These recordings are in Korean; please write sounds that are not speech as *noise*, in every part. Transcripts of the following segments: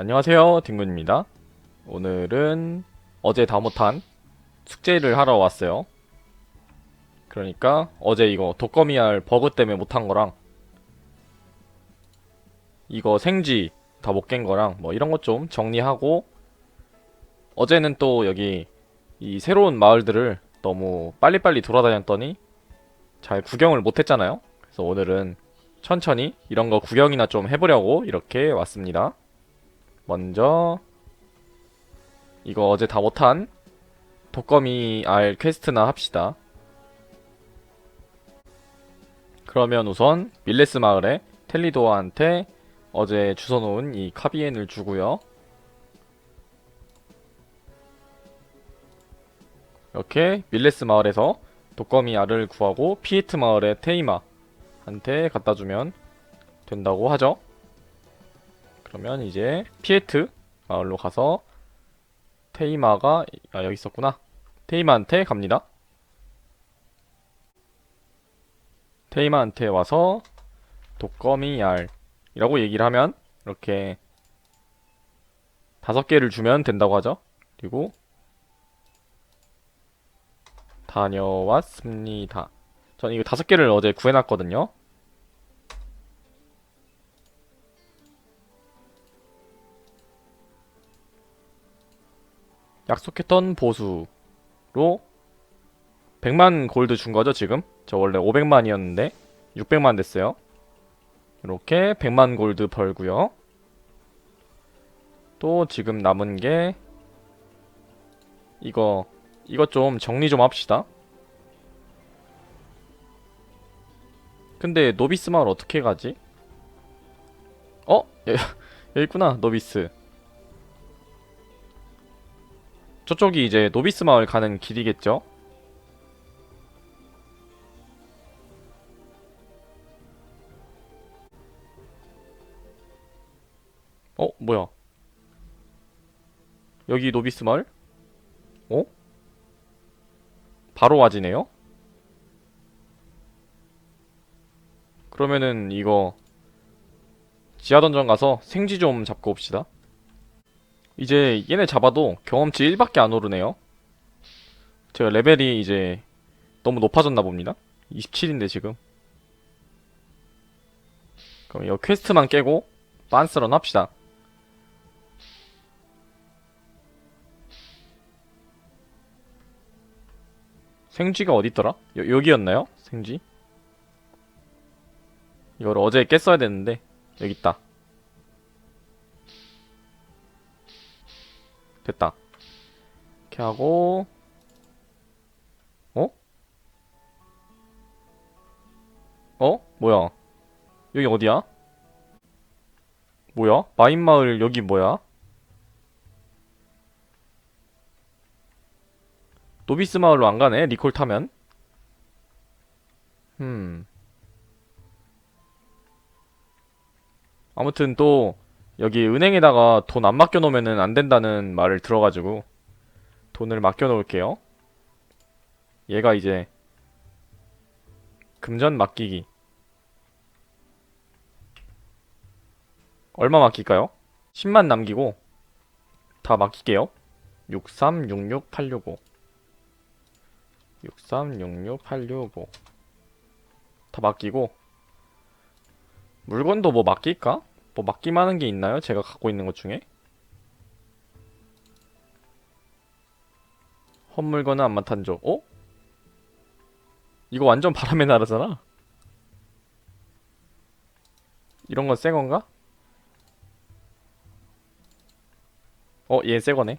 안녕하세요, 딩군입니다. 오늘은 어제 다 못한 숙제를 하러 왔어요. 그러니까 어제 이거 독거미알 버그 때문에 못한 거랑 이거 생쥐 다못 깬 거랑 뭐 이런 것 좀 정리하고 어제는 또 여기 이 새로운 마을들을 너무 빨리빨리 돌아다녔더니 잘 구경을 못 했잖아요. 그래서 오늘은 천천히 이런 거 구경이나 좀 해보려고 이렇게 왔습니다. 먼저 이거 어제 다 못한 독거미 알 퀘스트나 합시다. 그러면 우선 밀레스 마을에 텔리도어한테 어제 주워놓은 이 카비엔을 주고요. 이렇게 밀레스 마을에서 독거미 알을 구하고 피에트 마을의 테이마한테 갖다 주면 된다고 하죠. 그러면 이제 피에트 마을로 가서 테이마가 아 여기 있었구나. 테이마한테 갑니다. 테이마한테 와서 독거미 알이라고 얘기를 하면 이렇게 다섯 개를 주면 된다고 하죠. 그리고 다녀왔습니다. 전 이거 다섯 개를 어제 구해놨거든요. 약속했던 보수로 100만 골드 준 거죠, 지금? 저 원래 500만이었는데 600만 됐어요. 이렇게 100만 골드 벌고요. 또 지금 남은 게 이거 이거 좀 정리 좀 합시다. 근데 노비스 마을 어떻게 가지? 어? *laughs* 여기 있구나, 노비스. 저쪽이 이제 노비스 마을 가는 길이겠죠? 어, 뭐야? 여기 노비스 마을? 어? 바로 와지네요? 그러면은 이거 지하 던전 가서 생쥐 좀 잡고 옵시다. 이제 얘네 잡아도 경험치 1밖에 안 오르네요. 제가 레벨이 이제 너무 높아졌나 봅니다. 27인데 지금. 그럼 이 퀘스트만 깨고 빤스런 합시다. 생쥐가 어딨더라? 여, 여기였나요? 생쥐? 이걸 어제 깼어야 됐는데 여기 있다. 됐다. 이렇게 하고 어? 어? 뭐야? 여기 어디야? 뭐야? 마인마을 여기 뭐야? 노비스 마을로 안 가네? 리콜 타면? 음. 아무튼 또 여기 은행에다가 돈 안 맡겨 놓으면은 안 된다는 말을 들어가지고 돈을 맡겨 놓을게요. 얘가 이제 금전 맡기기. 얼마 맡길까요? 10만 남기고 다 맡길게요. 6366865 6366865 다 맡기고 물건도 뭐 맡길까? 뭐 맡기만한 게 있나요? 제가 갖고 있는 것 중에? 헛물건은 안 맡탄죠. 어? 이거 완전 바람의 나라잖아. 이런 건 새 건가? 어, 얘 새 거네.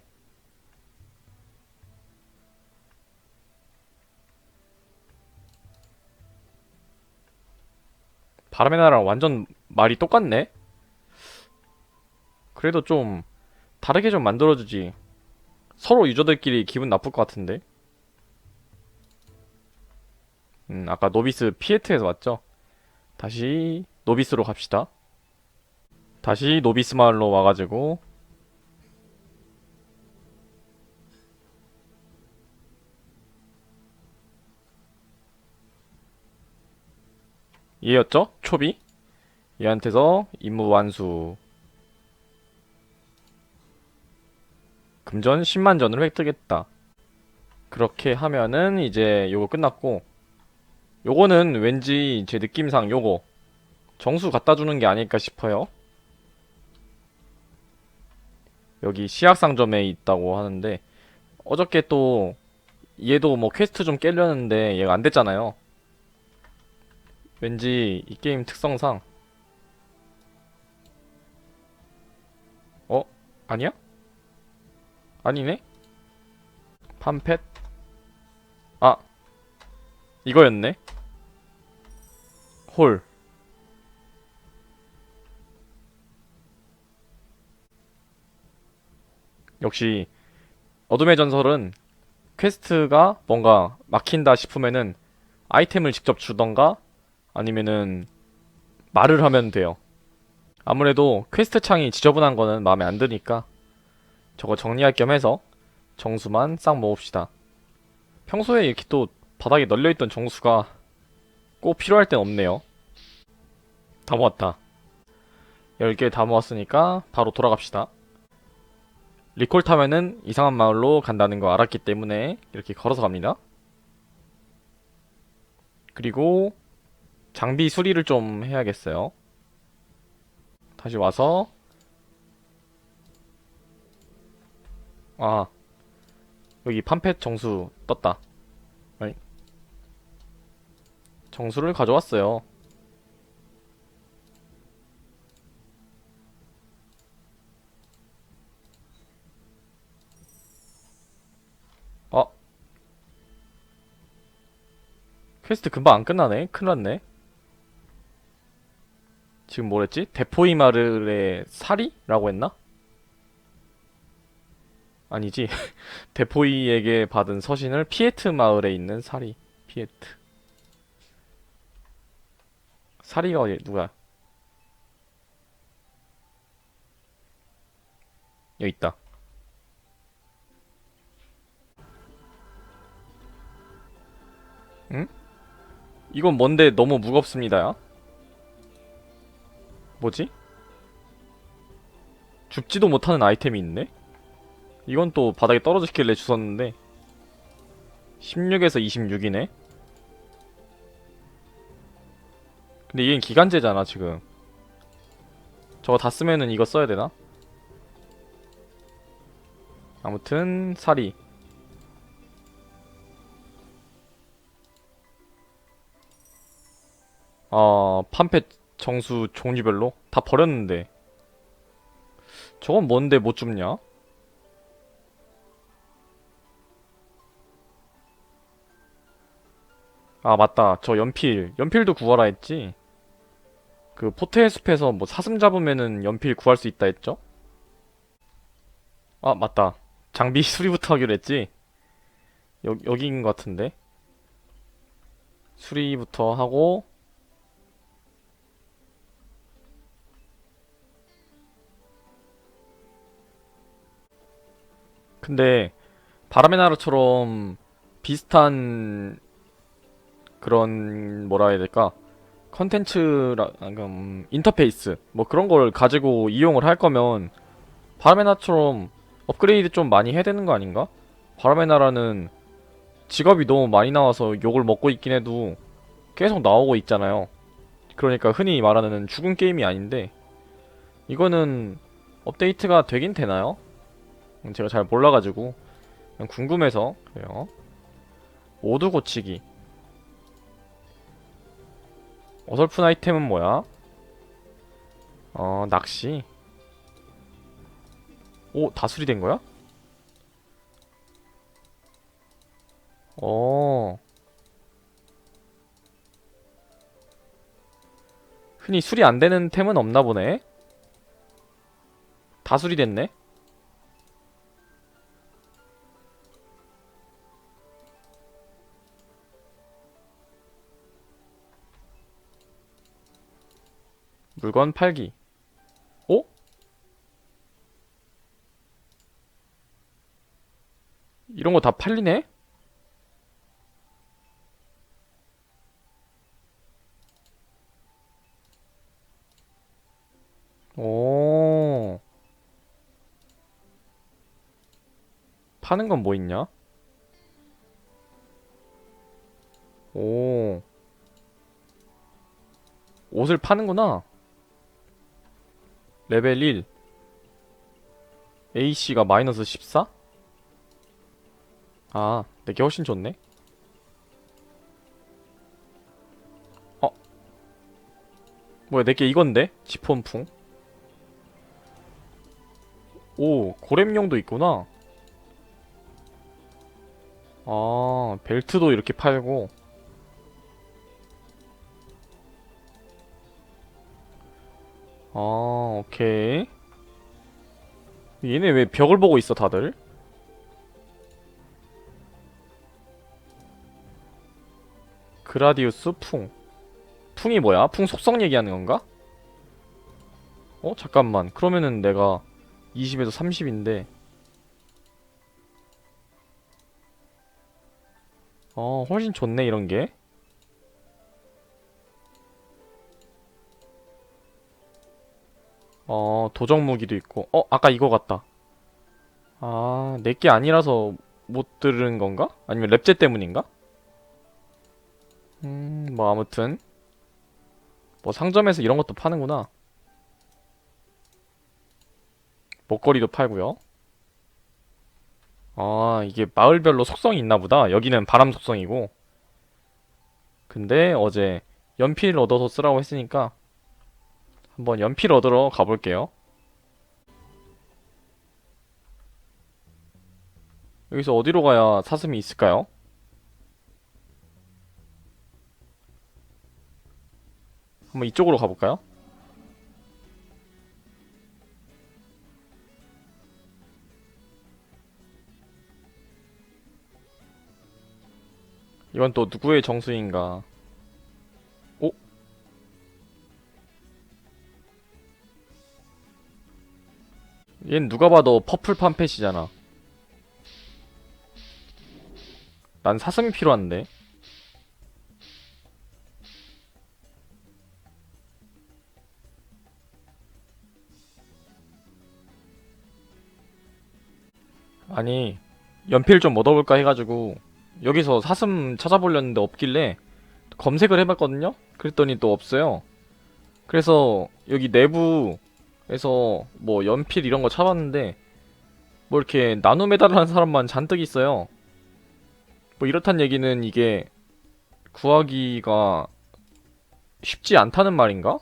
바람의 나라랑 완전 말이 똑같네. 그래도 좀 다르게 좀 만들어주지. 서로 유저들끼리 기분 나쁠 것 같은데. 음, 아까 노비스 피에트에서 왔죠? 다시 노비스로 갑시다. 다시 노비스 마을로 와가지고 얘였죠? 초비? 얘한테서 임무 완수 금전 10만 전을 획득했다. 그렇게 하면은 이제 요거 끝났고 요거는 왠지 제 느낌상 요거 정수 갖다 주는 게 아닐까 싶어요. 여기 시약상점에 있다고 하는데 어저께 또 얘도 뭐 퀘스트 좀 깨려는데 얘가 안 됐잖아요. 왠지 이 게임 특성상 어? 아니야? 아니네? 팜펫? 아 이거였네 홀 역시 어둠의 전설은 퀘스트가 뭔가 막힌다 싶으면은 아이템을 직접 주던가 아니면은 말을 하면 돼요. 아무래도 퀘스트 창이 지저분한 거는 마음에 안 드니까 저거 정리할 겸 해서 정수만 싹 모읍시다. 평소에 이렇게 또 바닥에 널려있던 정수가 꼭 필요할 땐 없네요. 다 모았다. 10개 다 모았으니까 바로 돌아갑시다. 리콜 타면은 이상한 마을로 간다는 거 알았기 때문에 이렇게 걸어서 갑니다. 그리고 장비 수리를 좀 해야겠어요. 다시 와서 아 여기 팜펫 정수 떴다. 아니. 정수를 가져왔어요. 어? 퀘스트 금방 안 끝나네? 큰일 났네. 지금 뭐랬지? 대포이 마을의 사리라고 했나? 아니지. *laughs* 대포이에게 받은 서신을 피에트 마을에 있는 사리. 피에트. 사리가 어디, 누가? 여기 있다. 응? 이건 뭔데 너무 무겁습니다야? 뭐지? 줍지도 못하는 아이템이 있네? 이건 또 바닥에 떨어지길래 주웠는데 16에서 26이네? 근데 이게 기간제잖아 지금 저거 다 쓰면은 이거 써야 되나? 아무튼 사리 어 팜펫 정수 종류별로 다 버렸는데 저건 뭔데 못 줍냐? 아 맞다. 저 연필 연필도 구하라 했지? 그 포테의 숲에서 뭐 사슴 잡으면은 연필 구할 수 있다 했죠? 아 맞다. 장비 *laughs* 수리부터 하기로 했지? 여, 여기인 것 같은데? 수리부터 하고 근데 바람의 나라처럼 비슷한 그런 뭐라 해야 될까 컨텐츠라 음, 인터페이스 뭐 그런 걸 가지고 이용을 할 거면 바람의 나라처럼 업그레이드 좀 많이 해야 되는 거 아닌가? 바람의 나라는 직업이 너무 많이 나와서 욕을 먹고 있긴 해도 계속 나오고 있잖아요. 그러니까 흔히 말하는 죽은 게임이 아닌데 이거는 업데이트가 되긴 되나요? 음, 제가 잘 몰라가지고 궁금해서 그래요. 모두 고치기. 어설픈 아이템은 뭐야? 어, 낚시. 오, 다 수리된 거야? 어. 흔히 수리 안 되는 템은 없나 보네. 다 수리됐네. 물건 팔기. 어? 이런 거 다 팔리네? 오. 파는 건 뭐 있냐? 오. 옷을 파는구나. 레벨 1. AC가 마이너스 14? 아, 내게 훨씬 좋네. 어. 뭐야, 내게 이건데? 지폰풍. 오, 고렘용도 있구나. 아, 벨트도 이렇게 팔고. 아, 오케이. 얘네 왜 벽을 보고 있어, 다들? 그라디우스 풍. 풍이 뭐야? 풍 속성 얘기하는 건가? 어, 잠깐만. 그러면은 내가 20에서 30인데. 어, 훨씬 좋네, 이런 게. 어, 도적 무기도 있고. 어, 아까 이거 같다. 아, 내게 아니라서 못 들은 건가? 아니면 랩제 때문인가? 음, 뭐 아무튼 뭐 상점에서 이런 것도 파는구나. 목걸이도 팔고요. 아, 이게 마을별로 속성이 있나 보다. 여기는 바람 속성이고. 근데 어제 연필 얻어서 쓰라고 했으니까 한번 연필 얻으러 가볼게요. 여기서 어디로 가야 사슴이 있을까요? 한번 이쪽으로 가볼까요? 이건 또 누구의 정수인가? 얜 누가 봐도 퍼플 팜펫이잖아. 난 사슴이 필요한데. 아니, 연필 좀 얻어볼까 해가지고 여기서 사슴 찾아보려는데 없길래 검색을 해봤거든요? 그랬더니 또 없어요. 그래서 여기 내부 에서 뭐 연필 이런 거 찾았는데 뭐 이렇게 나노 메달을 한 사람만 잔뜩 있어요. 뭐 이렇단 얘기는 이게 구하기가 쉽지 않다는 말인가?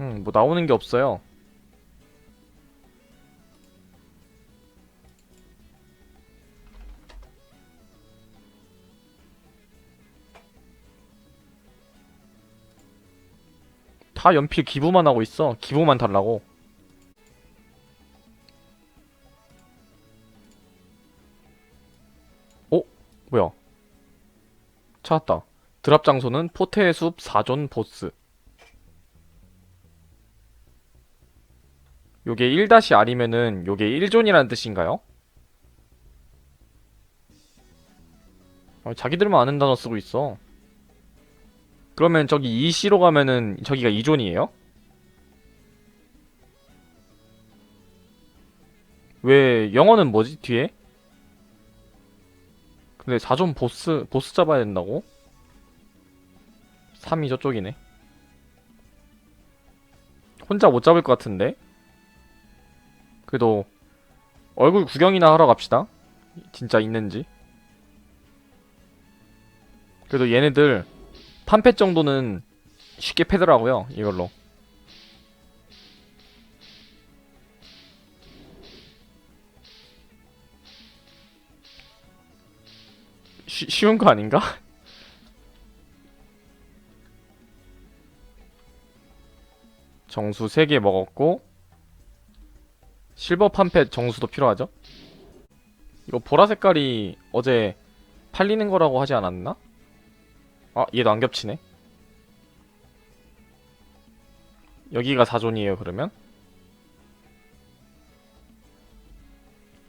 음, 뭐 나오는 게 없어요. 다 연필 기부만 하고 있어. 기부만 달라고. 어? 뭐야? 찾았다. 드랍 장소는 포테의 숲 4존 보스. 요게 1-R이면은 요게 1존이라는 뜻인가요? 아, 자기들만 아는 단어 쓰고 있어. 그러면 저기 2C로 가면은 저기가 2존이에요? 왜 영어는 뭐지 뒤에? 근데 4존 보스 보스 잡아야 된다고? 3이 저쪽이네. 혼자 못 잡을 것 같은데? 그래도 얼굴 구경이나 하러 갑시다. 진짜 있는지. 그래도 얘네들 판펫 정도는 쉽게 패더라고요. 이걸로. 쉬, 쉬운 거 아닌가? *laughs* 정수 3개 먹었고 실버 판펫 정수도 필요하죠? 이거 보라 색깔이 어제 팔리는 거라고 하지 않았나? 아, 얘도 안 겹치네. 여기가 4존이에요, 그러면?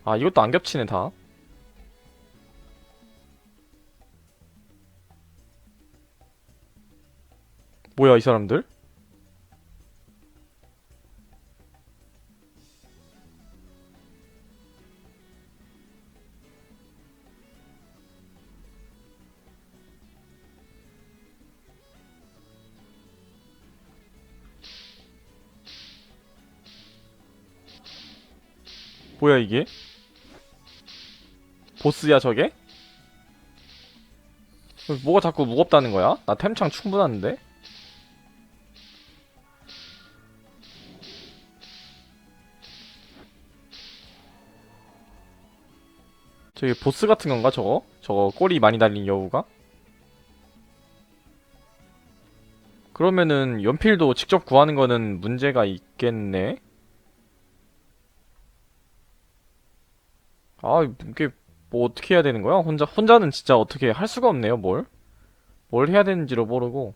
아, 이것도 안 겹치네, 다. 뭐야, 이 사람들? 뭐야 이게? 보스야 저게? 뭐가 자꾸 무겁다는 거야? 나 템창 충분한데? 저기 보스 같은 건가 저거? 저거 꼬리 많이 달린 여우가? 그러면은 연필도 직접 구하는 거는 문제가 있겠네? 아, 이게 뭐 어떻게 해야 되는 거야? 혼자 혼자는 진짜 어떻게 할 수가 없네요, 뭘? 뭘 해야 되는지를 모르고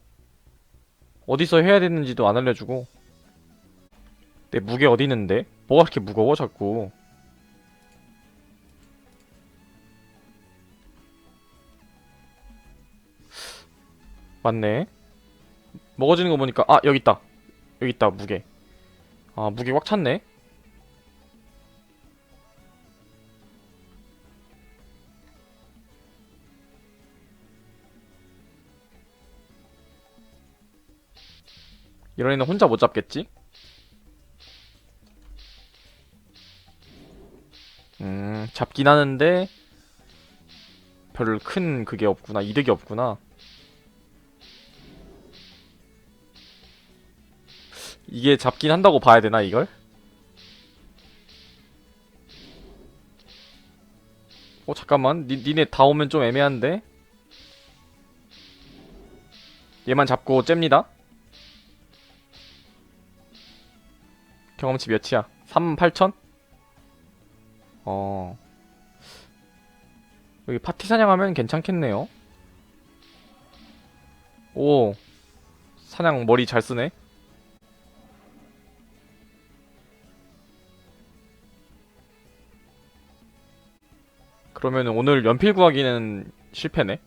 어디서 해야 되는지도 안 알려주고 내 무게 어디 있는데? 뭐가 그렇게 무거워 자꾸? 맞네. 먹어지는 거 보니까 아 여기 있다. 여기 있다 무게. 아 무게 꽉 찼네. 이런 애는 혼자 못 잡겠지? 음, 잡긴 하는데 별 큰 그게 없구나. 이득이 없구나. 이게 잡긴 한다고 봐야 되나, 이걸? 어, 잠깐만. 니, 니네 다 오면 좀 애매한데? 얘만 잡고 잽니다. 경험치 몇이야? 38,000? 어. 여기 파티 사냥하면 괜찮겠네요. 오. 사냥 머리 잘 쓰네. 그러면 오늘 연필 구하기는 실패네.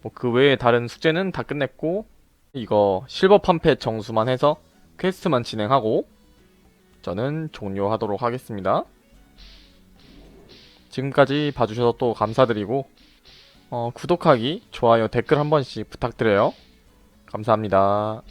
뭐 그 외에 다른 숙제는 다 끝냈고 이거 실버 판펫 정수만 해서 퀘스트만 진행하고 저는 종료하도록 하겠습니다. 지금까지 봐주셔서 또 감사드리고 어, 구독하기, 좋아요, 댓글 한 번씩 부탁드려요. 감사합니다.